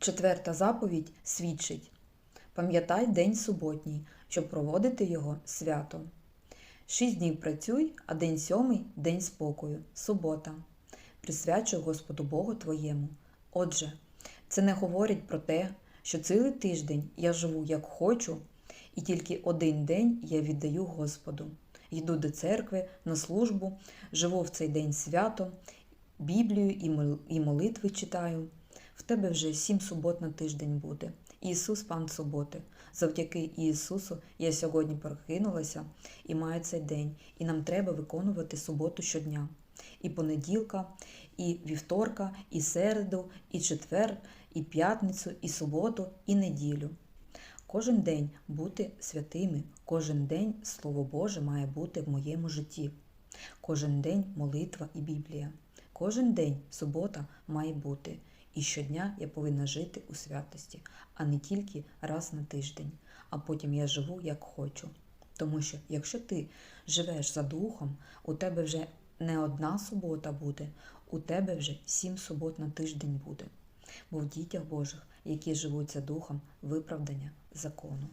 Четверта заповідь свідчить Пам'ятай день суботній, щоб проводити його свято. Шість днів працюй, а день сьомий день спокою, субота. Присвячуй Господу Богу твоєму. Отже, це не говорить про те, що цілий тиждень я живу як хочу, і тільки один день я віддаю Господу. Йду до церкви на службу, живу в цей день свято, Біблію і молитви читаю. В тебе вже сім субот на тиждень буде. Ісус пан суботи. Завдяки Ісусу я сьогодні прокинулася і маю цей день. І нам треба виконувати суботу щодня. І понеділка, і вівторка, і середу, і четвер, і п'ятницю, і суботу, і неділю. Кожен день бути святими, кожен день Слово Боже має бути в моєму житті. Кожен день молитва і Біблія. Кожен день субота має бути. І щодня я повинна жити у святості, а не тільки раз на тиждень, а потім я живу як хочу. Тому що якщо ти живеш за духом, у тебе вже не одна субота буде, у тебе вже сім субот на тиждень буде. Бо в дітях Божих, які живуть за духом, виправдання закону.